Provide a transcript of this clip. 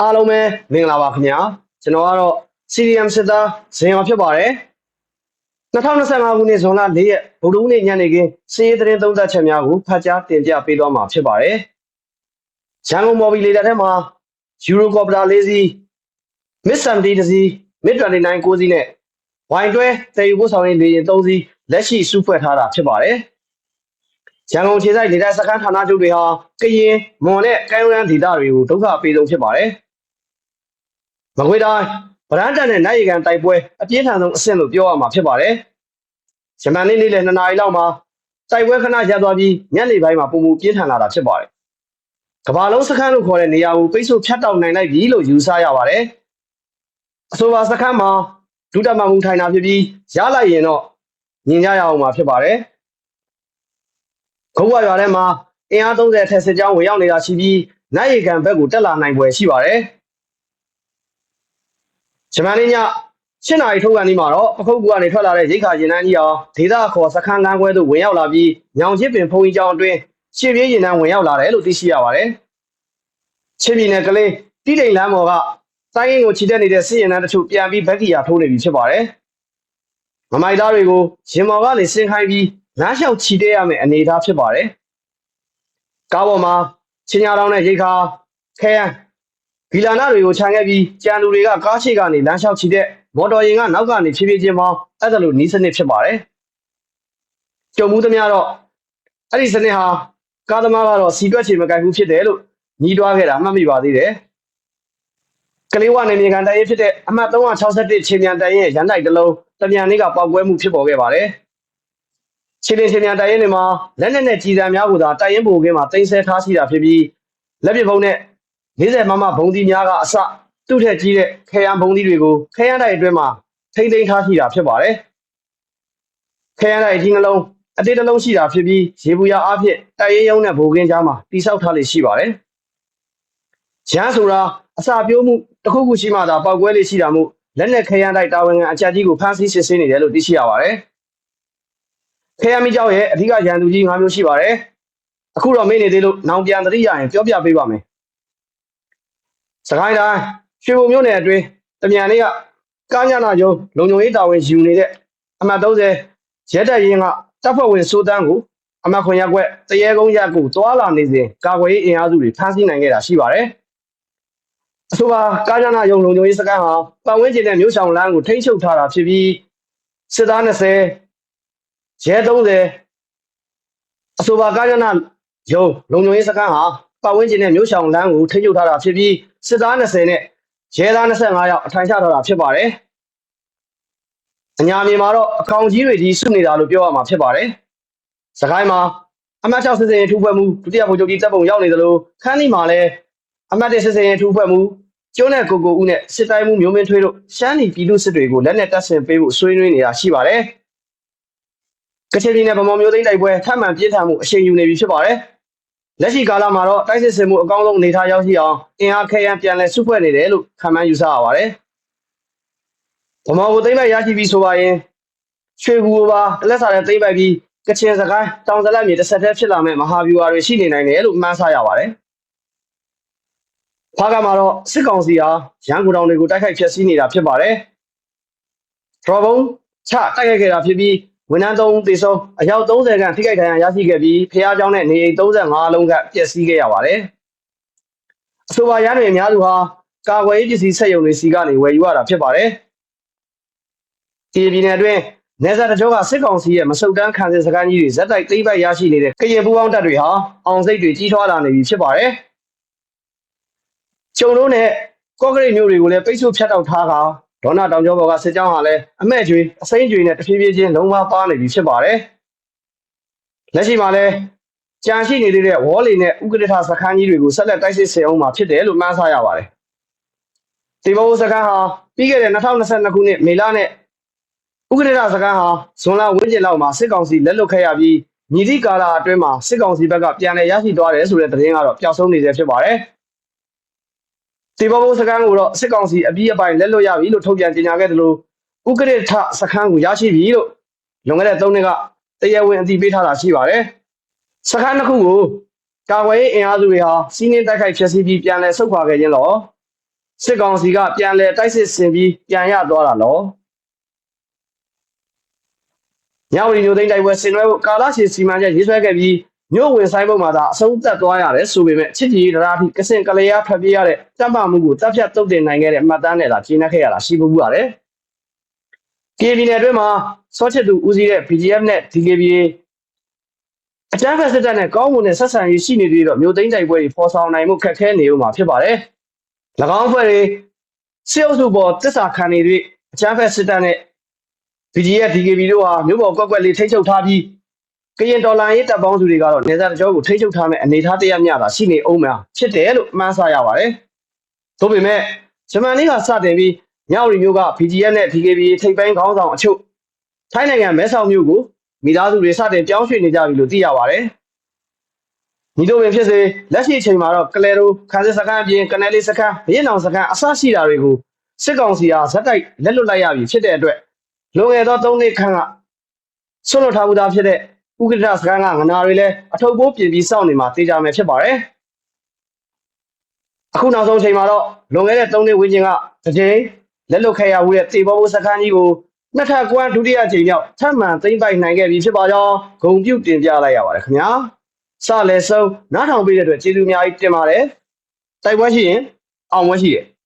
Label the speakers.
Speaker 1: အားလုံးပဲမင်္ဂလာပါခင်ဗျာကျွန်တော်ကတော့ CDM စစ်သားဇင်အောင်ဖြစ်ပါတယ်2025ခုနှစ်ဇွန်လ4ရက်ဗုဒ္ဓဟူးနေ့ညနေခင်းစီးရီးသတင်းသုံးသပ်ချက်များကိုဖတ်ကြားတင်ပြပေးသွားမှာဖြစ်ပါတယ်ရန်ကုန်မော်ဘီလေတာထဲမှာယူရိုကော်ပတာ၄စီးမစ်ဆမ်ဒီတစ်စီးမစ်29ကိုစီးနဲ့ဝိုင်တွဲတည်ယူပို့ဆောင်ရေးလေယာဉ်၃စီးလက်ရှိစုဖွဲ့ထားတာဖြစ်ပါတယ်ရန်ကုန်ခြေဆိုင်လေတပ်စခန်းဌာနချုပ်တွေဟာကရင်မွန်နဲ့ကမ်းရန်ဒေသတွေကိုဒုက္ခပေးဆုံးဖြစ်ပါတယ်။ မကွေးတိုင်းဗရန်တန်နဲ့နိုင်ရီကန်တိုက်ပွဲအပြင်းထန်ဆုံးအဆင့်လို့ပြောရမှာဖြစ်ပါတယ်။ဂျမန်နေ့နေ့လယ်2နာရီလောက်မှာတိုက်ပွဲခဏရပ်သွားပြီးညနေပိုင်းမှာပုံမူပြင်းထန်လာတာဖြစ်ပါတယ်။ကဘာလုံးစခန်းလို့ခေါ်တဲ့နေရာကိုပိတ်ဆို့ဖြတ်တောက်နိုင်လိုက်ပြီလို့ယူဆရပါတယ်။အဆိုပါစခန်းမှာဒုတမမှုထိုင်တာဖြစ်ပြီးရလိုက်ရင်တော့ညင်ကြရအောင်မှာဖြစ်ပါတယ်။ခုံးဝရွာထဲမှာအင်အား30ထက်စစ်ကြောင်းဝင်ရောက်နေတာရှိပြီးနိုင်ရီကန်ဘက်ကိုတက်လာနိုင်ပွဲရှိပါတယ်။ ဂျမန်နေ့ညရှင်းနာရီထုတ်ကန်ဒီမှာတော့ပခုတ်ကူကနေထွက်လာတဲ့ရိတ်ခါရင်တန်းကြီးအောင်ဒေသခေါ်စခန်းကန်းခွဲသို့ဝင်ရောက်လာပြီးညောင်ချစ်ပင်ဖုံကြီးကျောင်းအတွင်းရှေ့ပြေးရင်တန်းဝင်ရောက်လာတယ်လို့သိရှိရပါတယ်။ချင်းပြည်နယ်ကလေးတိတိန်လမ်းပေါ်ကတိုင်းရင်ကိုခြိတက်နေတဲ့စစ်ရင်တန်းတချို့ပြန်ပြီးဘက်ကီယာထိုးနေပြီဖြစ်ပါတယ်။မမိုက်သားတွေကိုရင်မော်ကနေဆင်းခိုင်းပြီးလမ်းလျှောက်ခြိတက်ရမယ့်အနေအထားဖြစ်ပါတယ်။ကားပေါ်မှာချင်းညာတောင်းတဲ့ရိတ်ခါခဲယမ်း ဗီလာနာတွေကိုခြံခဲ့ပြီးကြံလူတွေကကားရှိကနေလမ်းလျှောက်ခြိတဲ့မော်တော်ယာဉ်ကနောက်ကနေဖြည်းဖြည်းချင်းပေါင်းအဲ့ဒါလိုနီးစနစ်ဖြစ်ပါတယ်။ကြုံမှုသမျှတော့အဲ့ဒီစနစ်ဟာကားသမားကတော့စီတွက်ချေမကိုက်ဘူးဖြစ်တယ်လို့ညီးတွားခဲ့တာမှတ်မိပါသေးတယ်။ကလေးဝနယ်မြေခံတိုင်ရင်ဖြစ်တဲ့အမှတ်361ချင်းမြန်တိုင်ရင်ရန်တိုက်တစ်လုံးတမြန်လေးကပောက်ကွဲမှုဖြစ်ပေါ်ခဲ့ပါတယ်။ချင်းချင်းမြန်တိုင်ရင်တွေမှာလက်နက်နဲ့ကြီးစံများကိုသာတိုင်ရင်ပုံကင်းမှာတင်ဆက်ထားရှိတာဖြစ်ပြီးလက်ပစ်ဘုံနဲ့ 40မမဘုံဒီများကအစသူ့ထက်ကြီးတဲ့ခဲယမ်းဘုံဒီတွေကိုခဲယမ်းတိုက်အတွင်းမှာထိမ့်သိမ်းထားရှိတာဖြစ်ပါတယ်။ခဲယမ်းတိုက်ဒီနှလုံးအတေးတစ်လုံးရှိတာဖြစ်ပြီးရေဘူးရအဖြစ်တိုက်ရင်ရုံနဲ့ဘိုကင်းကြားမှာတိဆောက်ထားလေရှိပါတယ်။ရန်ဆိုတာအစာပြိုးမှုတစ်ခုခုရှိမှသာပောက်ကွဲလေးရှိတာမို့လက်နက်ခဲယမ်းတိုက်တာဝန်ခံအကြကြီးကိုဖမ်းဆီးစစ်ဆေးနေတယ်လို့သိရှိရပါတယ်။ခဲယမ်းမိကျောက်ရဲ့အဓိကရန်သူကြီး၅မျိုးရှိပါတယ်။အခုတော့မေ့နေသေးလို့နောင်ပြန်သတိရရင်ပြောပြပေးပါမယ်။ စကိုင်းတိုင်းရွှေဘုံမြို့နယ်အတွင်းတမြန်လေးကကားညနာရုံလုံခြုံရေးတာဝန်ယူနေတဲ့အမှတ်30ရဲတပ်ရင်းကတပ်ဖွဲ့ဝင်စိုးတန်းကိုအမှတ်ခွန်ရက်ကွက်တရေကုန်းရက်ကိုတွာလာနေစဉ်ကာကွယ်ရေးအင်အားစုတွေဖမ်းဆီးနိုင်ခဲ့တာရှိပါတယ်။အဆိုပါကားညနာရုံလုံခြုံရေးစခန်းဟာပတ်ဝန်းကျင်နဲ့မြို့ဆောင်လမ်းကိုထိန်းချုပ်ထားတာဖြစ်ပြီးစစ်သား20ရဲ30အဆိုပါကားညနာရုံလုံခြုံရေးစခန်းဟာ ပတ်ဝန်းကျင်နဲ့မြို့ဆောင်လမ်းကိုထိန်းချုပ်ထားတာဖြစ်ပြီးစစ်သား20နဲ့ရဲသား25ယောက်အထိုင်ချထားတာဖြစ်ပါတယ်။အညာမြေမှာတော့အကောင်ကြီးတွေဒီစုနေတာလို့ပြောရမှာဖြစ်ပါတယ်။စကိုင်းမှာအမှတ်6စစ်စင်ရင်ထူဖွဲ့မှုဒုတိယဗိုလ်ချုပ်ကြီးတပ်ပုံရောက်နေသလိုခန်းဒီမှာလည်းအမှတ်1စစ်စင်ရင်ထူဖွဲ့မှုကျွန်းနဲ့ကိုကိုဦးနဲ့စစ်တိုင်းမှုမျိုးမင်းထွေးတို့ရှမ်းပြည်ပြည်သူစစ်တွေကိုလက်နက်တပ်ဆင်ပေးဖို့ဆွေးနွေးနေတာရှိပါတယ်။ကချင်ပြည်နယ်ဗမာမျိုးသိန်းတိုက်ပွဲထပ်မံပြင်းထန်မှုအရှိန်ယူနေပြီဖြစ်ပါတယ်။ လက်ရှိကာလမှာတော့တိုက်စစ်ဆင်မှုအကောင်းဆုံးအနေအထားရောက်ရှိအောင်အင်အားခဲယမ်းပြန်လည်စုဖွဲ့နေတယ်လို့ခန့်မှန်းယူဆရပါတယ်။ဗမာကိုသိမ့်ပိုက်ရရှိပြီးဆိုပါရင်ရွှေကူကိုပါတလက်စာနဲ့သိမ့်ပိုက်ပြီးကချင်စကိုင်းတောင်စလက်မြေတစ်ဆက်တည်းဖြစ်လာမဲ့မဟာဗျူဟာတွေရှိနေနိုင်တယ်လို့မှန်းဆရပါတယ်။ဖားကမှာတော့စစ်ကောင်စီဟာရန်ကုန်တောင်တွေကိုတိုက်ခိုက်ဖျက်ဆီးနေတာဖြစ်ပါတယ်။ဒရောဘုံချတိုက်ခိုက်ခဲ့တာဖြစ်ပြီး ဝန်ထမ်း3ဦးသေဆုံးအယောက်30ခန့်ထိခိုက်ဒဏ်ရာရရှိခဲ့ပြီးဖျားကြောင်းနဲ့နေအိမ်35လုံးကပျက်စီးခဲ့ရပါတယ်။အဆိုပါရန်တွေအများစုဟာကာကွယ်ရေးပစ္စည်းဆက်ယုံတွေစီကနေဝယ်ယူရတာဖြစ်ပါတယ်။ဒီပြည်နယ်အတွင်းနေဆက်တချို့ကစစ်ကောင်စီရဲ့မဆုတ်တမ်းခံစစ်စခန်းကြီးတွေဇက်တိုက်သိမ်းပိုက်ရရှိနေတဲ့ကရင်ပူပေါင်းတပ်တွေဟာအောင်စိတ်တွေကြီးထွားလာနေပြီဖြစ်ပါတယ်။ကျုံတို့နဲ့ကော့ကရိတ်မျိုးတွေကိုလည်းပိတ်ဆို့ဖြတ်တောက်ထားတာ ဒေါနာတောင်ကျောပေါ်ကစစ်ကြောင်းဟာလည်းအမဲ့ကျွေးအစိမ့်ကျွေးနဲ့တဖြည်းဖြည်းချင်းလုံးဝပါနေပြီဖြစ်ပါတယ်။လက်ရှိမှာလည်းကြံရှိနေသေးတဲ့ဝေါ်လီနဲ့ဥက္ကဋ္ဌစခန်းကြီးတွေကိုဆက်လက်တိုက်စစ်ဆင်အောင်မှာဖြစ်တယ်လို့မှန်းဆရပါတယ်။ဒီဘုံစခန်းဟာပြီးခဲ့တဲ့2022ခုနှစ်မေလနဲ့ဥက္ကဋ္ဌစခန်းဟာဇွန်လဝန်းကျင်လောက်မှာစစ်ကောင်စီလက်လွတ်ခဲ့ရပြီးညီတိကာလအတွင်းမှာစစ်ကောင်စီဘက်ကပြန်လည်ရရှိသွားတယ်ဆိုတဲ့သတင်းကတော့ပျောက်ဆုံးနေသေးဖြစ်ပါတယ်။ စီဘောဘုစခန်းကိုတော့စစ်ကောင်စီအပြီးအပိုင်းလက်လွတ်ရပြီလို့ထုတ်ပြန်ကြေညာခဲ့တယ်လို့ဥက္ကဋ္ဌစခန်းကိုရရှိပြီလို့လွန်ခဲ့တဲ့၃နှစ်ကတရားဝင်အသိပေးထားတာရှိပါတယ်။စခန်းတစ်ခုကိုကာဝေးအင်အားစုတွေဟာစီးနင်းတိုက်ခိုက်ဖျက်ဆီးပြီးပြန်လည်ဆုတ်ခွာခဲ့ခြင်းလို့စစ်ကောင်စီကပြန်လဲတိုက်စစ်ဆင်ပြီးပြန်ရသွားတာနော်ညဝရီမျိုးသိန်းတိုက်ပွဲဆင်နွှဲဖို့ကာလာရှည်စီမံချက်ရေးဆွဲခဲ့ပြီး မြို့ဝင်ဆိုင်ပုံမှာသာအဆုံးသတ်သွားရတယ်ဆိုပေမဲ့ချစ်ကြည်ရေးတရားအထိကစင်ကလေးအားဖျက်ပြရတဲ့တပ်မမှုကိုတပ်ဖြတ်တုတ်တင်နိုင်ခဲ့တဲ့အမှတ်တမ်းနဲ့သာကျင်းနှက်ခဲ့ရတာရှိဘူးပါတယ်။ KB နယ်အတွင်းမှာစောချစ်သူဦးစီးတဲ့ BGF နဲ့ DKBA အကြမ်းဖက်စစ်တပ်နဲ့ကောင်းမွန်တဲ့ဆက်ဆံရေးရှိနေသေးတော့မျိုးသိန်းတိုက်ပွဲတွေပေါ်ဆောင်နိုင်မှုခက်ခဲနေဦးမှာဖြစ်ပါတယ်။၎င်းအဖွဲ့တွေစစ်အုပ်စုပေါ်တစ္ဆာခံနေ၍အကြမ်းဖက်စစ်တပ်နဲ့ BGF DKB တို့ဟာမြို့ပေါ်ကွက်ကွက်လေးထိန်းချုပ်ထားပြီး ကရင်ဒေါ်လာရေးတပ်ပေါင်းစုတွေကတော့နေသားတကြောကိုထိန်းချုပ်ထားမဲ့အနေအထားတရမျှသာရှိနေအောင်မှာဖြစ်တယ်လို့မှန်းဆရပါတယ်။သို့ပေမဲ့ဂျမန်လေးကစတင်ပြီးညောင်ရီမျိုးက BGF နဲ့ DKB ထိပ်ပိုင်းခေါင်းဆောင်အချို့ထိုင်းနိုင်ငံမဲဆောက်မြို့ကိုမိသားစုတွေစတင်ပြောင်းရွှေ့နေကြပြီလို့သိရပါတယ်။ညီတို့ပင်ဖြစ်စေလက်ရှိအချိန်မှာတော့ကလဲရိုခန်းစစ်စခန်းအပြင်ကနယ်လေးစခန်းဘရင်အောင်စခန်းအစရှိတာတွေကိုစစ်ကောင်စီအားဇက်တိုက်လက်လွတ်လိုက်ရပြီဖြစ်တဲ့အတွက်လွန်ခဲ့သော၃နှစ်ခန့်ကဆွလွတ်ထားမှုသားဖြစ်တဲ့ ဥက္ကဋ္ဌစခန်းကငနာတွေလည်းအထုပ်ပိုးပြင်ပြီးစောင့်နေမှာတေးကြမယ်ဖြစ်ပါတယ်။အခုနောက်ဆုံးချိန်မှာတော့လွန်ခဲ့တဲ့၃နှစ်ဝန်းကျင်ကတစ်ကြိမ်လက်လွတ်ခဲ့ရမှုတဲ့တေဘောဘစခန်းကြီးကိုနှစ်ထပ်ကွမ်းဒုတိယကြိမ်မြောက်ထပ်မံသိမ့်ပိုက်နိုင်ခဲ့ပြီဖြစ်ပါကြောင်းဂုံပြုတင်ပြလိုက်ရပါတယ်ခင်ဗျာ။စလဲဆုံးနားထောင်ပေးတဲ့အတွက်ကျေးဇူးအများကြီးတင်ပါတယ်။တိုက်ပွဲရှိရင်အောင်ပွဲရှိတယ်